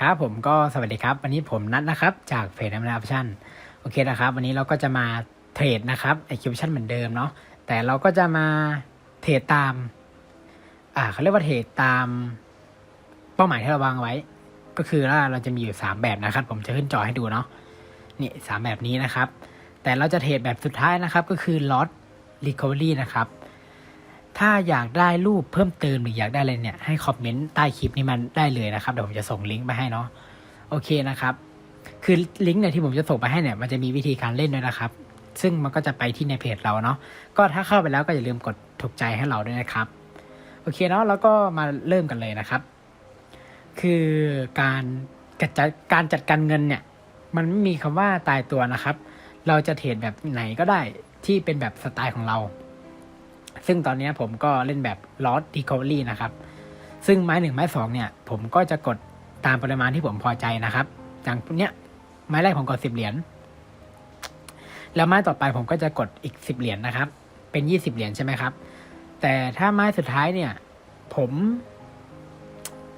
ครับผมก็สวัสดีครับ วันนี้ผมนัดนะครับ จากเพจน้ำนาออปชั่นโอเคนะครับ วันนี้เราก็จะมาเทรดนะครับไอคิวชั่นเหมือนเดิมเนาะแต่เราก็จะมาเทรดตามอ่าเขาเรียกว่าเทรดตามเป้าหมายที่เราวางไว้ ก็คือว่าเราจะมีอยู่ 3 แบบนะครับ ผมจะขึ้นจอให้ดูเนาะนี่สามแบบนี้นะครับ แต่เราจะเทรดแบบสุดท้ายนะครับ ก็คือ loss recovery นะครับ ถ้าอยากได้รูปเพิ่มเติมหรืออยากได้อะไรเนี่ยให้คอมเมนต์ใต้คลิปนี้มันได้เลยนะครับเดี๋ยวผมจะส่งลิงก์ไปให้เนาะโอเคนะครับ คือลิงก์เนี่ยที่ผมจะส่งไปให้เนี่ยมันจะมีวิธีการเล่นด้วยนะครับ ซึ่งมันก็จะไปที่ในเพจเราเนาะก็ถ้าเข้าไปแล้วก็อย่าลืมกดถูกใจให้เราด้วยนะครับ โอเคเนาะแล้วก็มาเริ่มกันเลยนะครับ คือการจัดจัดการจัดการเงินเนี่ย มันไม่มีคำว่าตายตัวนะครับ เราจะเทรดแบบไหนก็ได้ ที่เป็นแบบสไตล์ของเรา ซึ่งตอนนี้ผมก็เล่นแบบ loss recovery นะครับ ซึ่งไม้หนึ่งไม้สองเนี่ย ผมก็จะกดตามปริมาณที่ผมพอใจนะครับอย่างเนี้ยไม้แรกผมกดสิบเหรียญแล้วไม้ต่อไปผมก็จะกดอีกสิบเหรียญนะครับ เป็นยี่สิบเหรียญใช่ไหมครับ แต่ถ้าไม้สุดท้ายเนี่ย ผม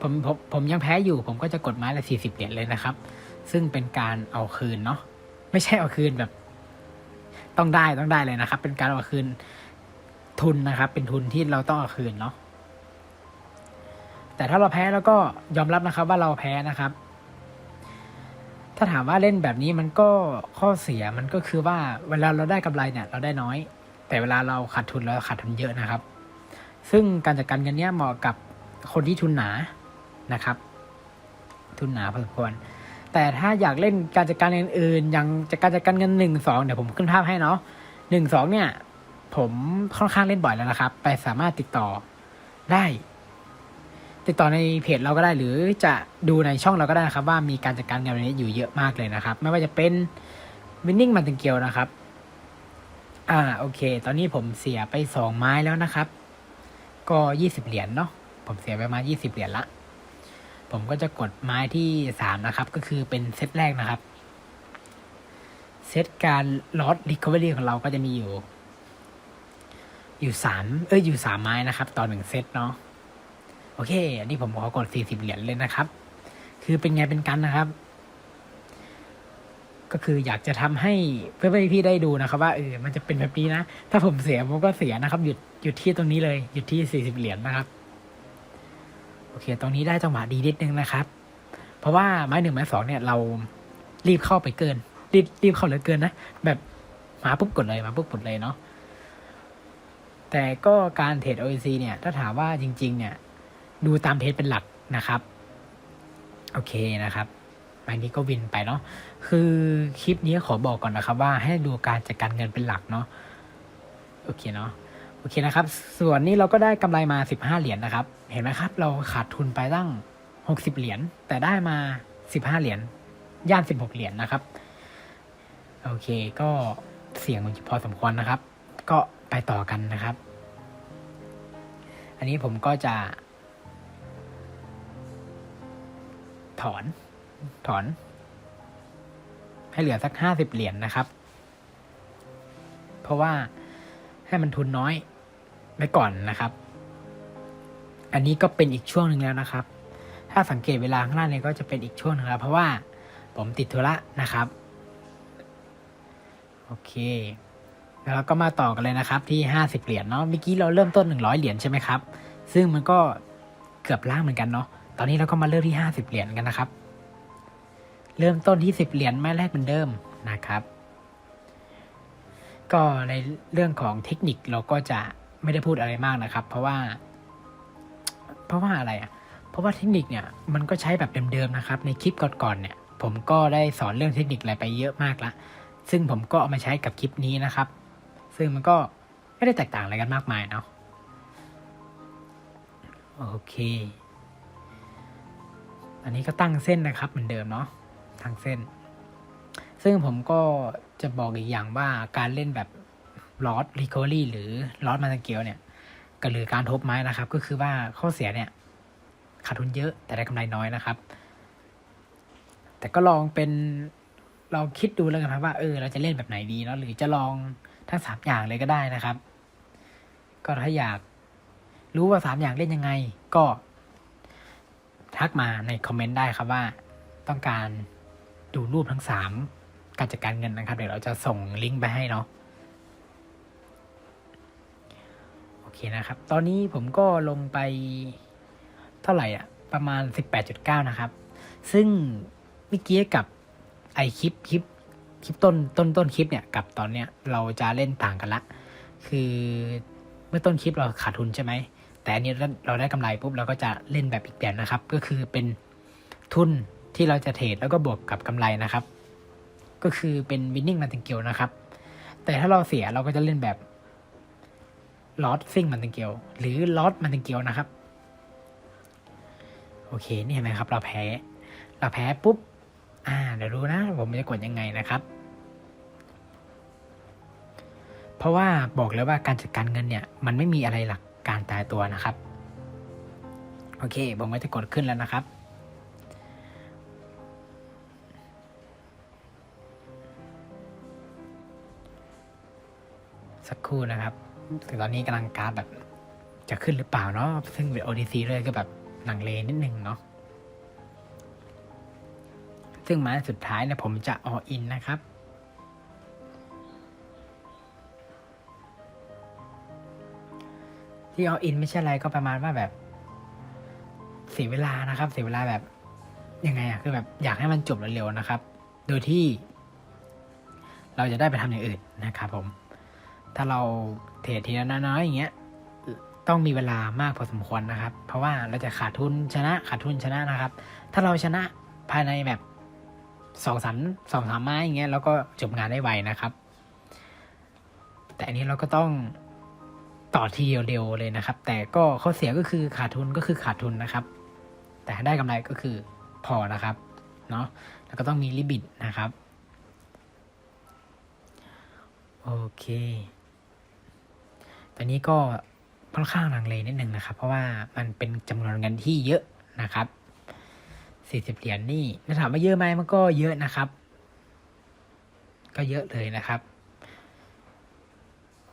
ผมผมผมยังแพ้อยู่ ผมก็จะกดไม้ละสี่สิบเหรียญเลยนะครับ ซึ่งเป็นการเอาคืนเนาะไม่ใช่เอาคืนแบบ ต้องได้ต้องได้เลยนะครับ เป็นการเอาคืนทุนนะครับ เป็นทุนที่เราต้องเอาคืนเนาะแต่ถ้าเราแพ้แล้วก็ยอมรับนะครับ ว่าเราแพ้นะครับ ถ้าถามว่าเล่นแบบนี้มันก็ข้อเสียมันก็คือว่าเวลาเราได้กำไรเนี่ย เราได้น้อย แต่เวลาเราขาดทุนเราขาดทุนเยอะนะครับ ซึ่งการจัดการเงินเนี้ยเหมาะกับคนที่ทุนหนานะครับ ทุนหนาพอสมควร แต่ถ้าอยากเล่นการจัดการเงินอื่นอย่างจากการจัดการเงินหนึ่งสองเดี๋ยวผมขึ้นภาพให้เนาะหนึ่งสองเนี่ย ผมค่อนข้างเล่นบ่อยแล้วนะครับ ไปสามารถติดต่อได้ ติดต่อในเพจเราก็ได้หรือจะดูในช่องเราก็ได้นะครับ ว่ามีการจัดการเงินแบบนี้อยู่เยอะมากเลยนะครับ ไม่ว่าจะเป็นวินนิ่งมันติงเกียวนะครับ อ่าโอเค ตอนนี้ผมเสียไปสองไม้แล้วนะครับ ก็ยี่สิบเหรียญเนาะผมเสียไปประมายี่สิบเหรียญละ ผมก็จะกดไม้ที่สามนะครับ ก็คือเป็นเซตแรกนะครับ เซตการลอสรีคอเวอรี่ของเราก็จะมีอยู่ อยู่สามเอ้ยอยู่สามไม้นะครับต่อหนึ่งเซตเนาะโอเค อันนี้ผมขอกดสี่สิบเหรียญเลยนะครับ คือเป็นไงเป็นกันนะครับ ก็คืออยากจะทำให้เพื่อนๆพี่ได้ดูนะครับว่าเออมันจะเป็นแบบนี้นะ ถ้าผมเสียผมก็เสียนะครับ หยุดหยุดที่ตรงนี้เลย หยุดที่สี่สิบเหรียญนะครับ โอเค ตรงนี้ได้จังหวะดีนิดนึงนะครับ เพราะว่าไม้หนึ่งไม้สองเนี่ยเรารีบเข้าไปเกิน รีบรีบเข้าเหลือเกินนะ แบบมาปุ๊บกดเลยมาปุ๊บกดเลยเนาะ แต่ก็การเทรด OEC เนี่ย ถ้าถามว่าจริง ๆ เนี่ย ดูตามเพจเป็นหลักนะครับ โอเคนะครับอันนี้ก็วินไปเนาะ คือคลิปนี้ขอบอกก่อนนะครับ ว่าให้ดูการจัดการเงินเป็นหลักเนาะ โอเคเนาะ โอเคนะครับ ส่วนนี้เราก็ได้กำไรมาสิบห้าเหรียญนะครับ เห็นไหมครับ เราขาดทุนไปตั้งหกสิบเหรียญ แต่ได้มาสิบห้าเหรียญ ย่านสิบหกเหรียญนะครับ โอเค ก็เสี่ยงพอสมควรนะครับ ก็ไปต่อกันนะครับ อันนี้ผมก็จะ ถอน ถอน ให้เหลือสักห้าสิบเหรียญนะครับ เพราะว่า ให้มันทุนน้อยไปก่อนนะครับ อันนี้ก็เป็นอีกช่วงหนึ่งแล้วนะครับ ถ้าสังเกตเวลาข้างล่างเนี่ยก็จะเป็นอีกช่วงหนึงแล้วเพราะว่าผมติดธุระนะครับ โอเค แล้วเราก็มาต่อกันเลยนะครับที่ห้าสิบเหรียญเนาะ เมื่อกี้เราเริ่มต้นหนึ่งร้อยเหรียญใช่ไหมครับ ซึ่งมันก็เกือบล่างเหมือนกันเนาะ ตอนนี้เราก็มาเริ่มที่ห้าสิบเหรียญกันนะครับ เริ่มต้นที่สิบเหรียญไม้แรกเหมือนเดิมนะครับ ก็ในเรื่องของเทคนิคเราก็จะไม่ได้พูดอะไรมากนะครับ เพราะว่า เพราะว่าอะไรอะ เพราะว่าเทคนิคเนี่ยมันก็ใช้แบบเดิมๆนะครับ ในคลิปก่อนๆเนี่ย ผมก็ได้สอนเรื่องเทคนิคอะไรไปเยอะมากละซึ่งผมก็เอามาใช้กับคลิปนี้นะครับ ซึ่งมันก็ไม่ได้แตกต่างอะไรกันมากมายเนาะโอเค อันนี้ก็ตั้งเส้นนะครับเหมือนเดิมเนาะตั้งเส้น ซึ่งผมก็จะบอกอีกอย่างว่าการเล่นแบบลอสรีคอรี่หรือลอสมาตเกียวเนี่ยก็หรือการทบไม้นะครับ ก็คือว่าข้อเสียเนี่ยขาดทุนเยอะแต่ได้กำไรน้อยนะครับ แต่ก็ลองเป็นลองคิดดูแล้วกันครับว่าเออเราจะเล่นแบบไหนดีเนาะหรือจะลองทั้งสามอย่างเลยก็ได้นะครับ ก็ถ้าอยากรู้ว่าสามอย่างเล่นยังไง ก็ทักมาในคอมเมนต์ได้ครับว่าต้องการดูรูปทั้งสาม การจัดการเงินนะครับ เดี๋ยวเราจะส่งลิงก์ไปให้เนาะโอเคนะครับ ตอนนี้ผมก็ลงไปเท่าไหร่อะประมาณ 18.9 นะครับ ซึ่งเมื่อกี้กับไอคลิปคลิปคลิปต้นต้นต้นคลิปเนี่ยกับตอนเนี้ยเราจะเล่นต่างกันละ คือเมื่อต้นคลิปเราขาดทุนใช่ไหม แต่อันนี้เราได้กำไรปุ๊บเราก็จะเล่นแบบอีกแบบนะครับ ก็คือเป็นทุนที่เราจะเทรดแล้วก็บวกกับกำไรนะครับ ก็คือเป็น winning martingale นะครับ แต่ถ้าเราเสียเราก็จะเล่นแบบ loss sing martingale หรือ loss martingale นะครับ โอเคนี่เห็นไหมครับ เราแพ้ เราแพ้ปุ๊บ อ่า เดี๋ยวดูนะ ผมจะกดยังไงนะครับ เพราะว่าบอกเลยว่าการจัดการเงินเนี่ย มันไม่มีอะไรหลักการตายตัวนะครับ โอเค ผมก็จะกดขึ้นแล้วนะครับ สักครู่นะครับแต่ตอนนี้กำลังกาฟแบบจะขึ้นหรือเปล่าเนาะซึ่งเป็น ODC เลยก็แบบหนังเลนิดนึงเนาะซึ่งม้สุดท้ายเนี่ยผมจะ all in นะครับ ที่ all in ไม่ใช่อะไรก็ประมาณว่าแบบเสียเวลานะครับ เสียเวลาแบบยังไงอะคือแบบอยากให้มันจบเร็วๆนะครับ โดยที่ เราจะได้ไปทำอย่างอื่นนะครับผม ถ้าเราเทรดทีละน้อยๆอย่างเงี้ยต้องมีเวลามากพอสมควรนะครับ เพราะว่าเราจะขาดทุนชนะขาดทุนชนะนะครับ ถ้าเราชนะภายในแบบสองสามสองสามไม้อย่างเงี้ยเราก็จบงานได้ไวนะครับ แต่อันนี้เราก็ต้องต่อทีเดียวเลยนะครับ แต่ก็ข้อเสียก็คือขาดทุนก็คือขาดทุนนะครับ แต่ได้กำไรก็คือพอนะครับเนาะแล้วก็ต้องมีลิบิตนะครับ โอเค ตอนนี้ก็ค่อนข้างลังเลนิดนึงนะครับ เพราะว่ามันเป็นจำนวนเงินที่เยอะนะครับสี่สิบเหรียญนี่ถ้าถามว่าเยอะไหมมันก็เยอะนะครับ ก็เยอะเลยนะครับ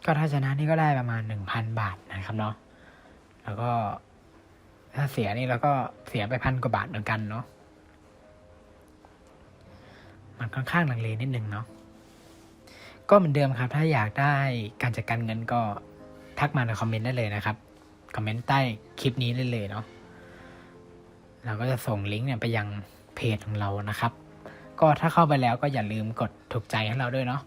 ก็ถ้าชนะนี่ก็ได้ประมาณหนึ่งพันบาทนะครับเนาะแล้วก็ถ้าเสียนี่เราก็เสียไปพันกว่าบาทเหมือนกันเนาะมันค่อนข้างลังเลนิดนึงเนาะก็เหมือนเดิมครับ ถ้าอยากได้การจัดการเงินก็ ทักมาในคอมเมนต์ได้เลยนะครับคอมเมนต์ใต้คลิปนี้ได้เลยเนาะเราก็จะส่งลิงก์เนี่ยไปยังเพจของเรานะครับ ก็ถ้าเข้าไปแล้วก็อย่าลืมกดถูกใจให้เราด้วยเนาะ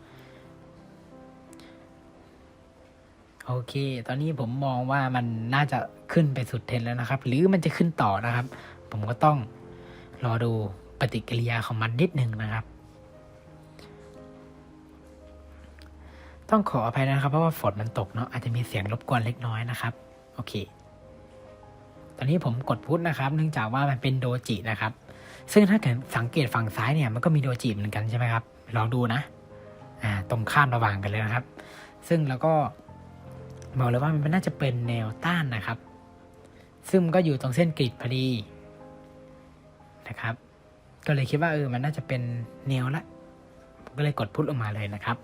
โอเค ตอนนี้ผมมองว่ามันน่าจะขึ้นไปสุดเทรนแล้วนะครับ หรือมันจะขึ้นต่อนะครับ ผมก็ต้องรอดูปฏิกิริยาของมันนิดนึงนะครับ ต้องขออภัยนะครับ เพราะว่าฝนมันตกเนาะอาจจะมีเสียงรบกวนเล็กน้อยนะครับ โอเค ตอนนี้ผมกดพุทนะครับ เนื่องจากว่ามันเป็นโดจินะครับ ซึ่งถ้าเกิดสังเกตฝั่งซ้ายเนี่ยมันก็มีโดจิเหมือนกันใช่ไหมครับลองดูนะอ่าตรงข้ามระหว่างกันเลยนะครับ ซึ่งแล้วก็บอกเลยว่ามันน่าจะเป็นแนวต้านนะครับ ซึ่งมันก็อยู่ตรงเส้นกริดพอดีนะครับ ก็เลยคิดว่าเออมันน่าจะเป็นแนวละผมก็เลยกดพุทลงมาเลยนะครับ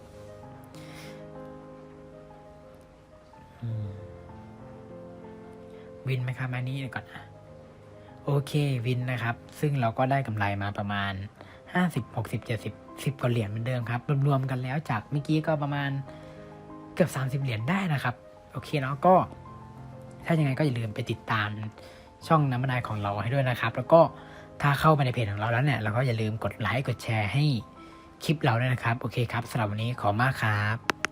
วินไหมครับอันนี้เดี๋ยก่อนนะโอเควินนะครับ ซึ่งเราก็ได้กำไรมาประมาณห้าสิบหกสิบเจ็ดสิบสิบกว่าเหรียญเหมือนเดิมครับ รวมๆกันแล้วจากเมื่อกี้ก็ประมาณเกือบสามสิบเหรียญได้นะครับ โอเคเนาะก็ ถ้ายังไงก็อย่าลืมไปติดตามช่องน้ำมันายของเราให้ด้วยนะครับ แล้วก็ถ้าเข้ามาในเพจของเราแล้วเนี่ยเราก็อย่าลืมกดไลค์กดแชร์ให้คลิปเราด้วยนะครับ โอเคครับสำหรับวันนี้ขอบคุณมากครับ